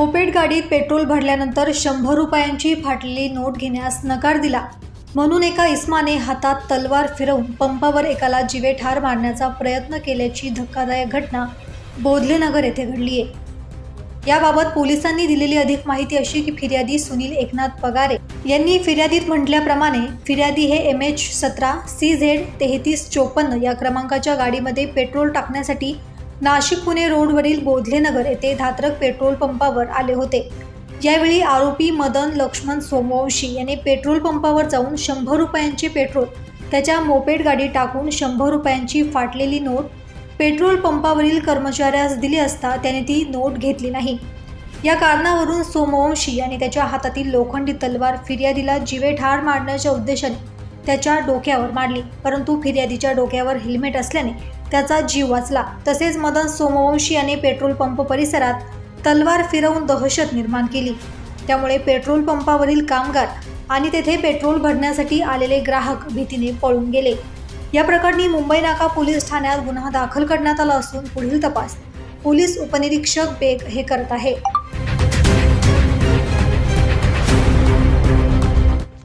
गाडीत पेट्रोल भरल्यानंतर शंभर रुपयांची फाटलेली नोट घेण्यास नकार दिला. म्हणून एका इस्माने हातात तलवार फिरवून पंपावर एकाला जीवे ठार मारण्याचा प्रयत्न केल्याची धक्कादायक घटना बोधलेनगर येथे घडली आहे. याबाबत पोलिसांनी दिलेली अधिक माहिती अशी की फिर्यादी सुनील एकनाथ पगारे यांनी फिर्यादीत म्हटल्याप्रमाणे फिर्यादी हे एम एच सतरा सी झेड तेहतीस चोपन्न या क्रमांकाच्या गाडीमध्ये पेट्रोल टाकण्यासाठी नाशिक पुणे रोडवरील बोधलेनगर येथे धात्रक पेट्रोल पंपावर आले होते. यावेळी आरोपी मदन लक्ष्मण सोमवंशी याने पेट्रोल पंपावर जाऊन शंभर रुपयांचे पेट्रोल त्याच्या मोपेड गाडी टाकून शंभर रुपयांची फाटलेली नोट पेट्रोल पंपावरील कर्मचाऱ्यास दिली असता त्याने ती नोट घेतली नाही. या कारणावरून सोमवंशी आणि त्याच्या हातातील लोखंडी तलवार फिर्यादीला जीवे ठार मारण्याच्या उद्देशाने त्याच्या डोक्यावर मारली. परंतु फिर्यादीच्या डोक्यावर हेल्मेट असल्याने त्याचा जीव वाचला. तसेच मदन सोमवंशी याने पेट्रोल पंप परिसरात तलवार फिरवून दहशत निर्माण केली. त्यामुळे पेट्रोल पंपावरील कामगार आणि तेथे पेट्रोल भरण्यासाठी आलेले ग्राहक भीतीने पळून गेले. या प्रकरणी मुंबई नाका पोलीस ठाण्यात गुन्हा दाखल करण्यात आला असून पुढील तपास पोलीस उपनिरीक्षक बेग हे करत आहे.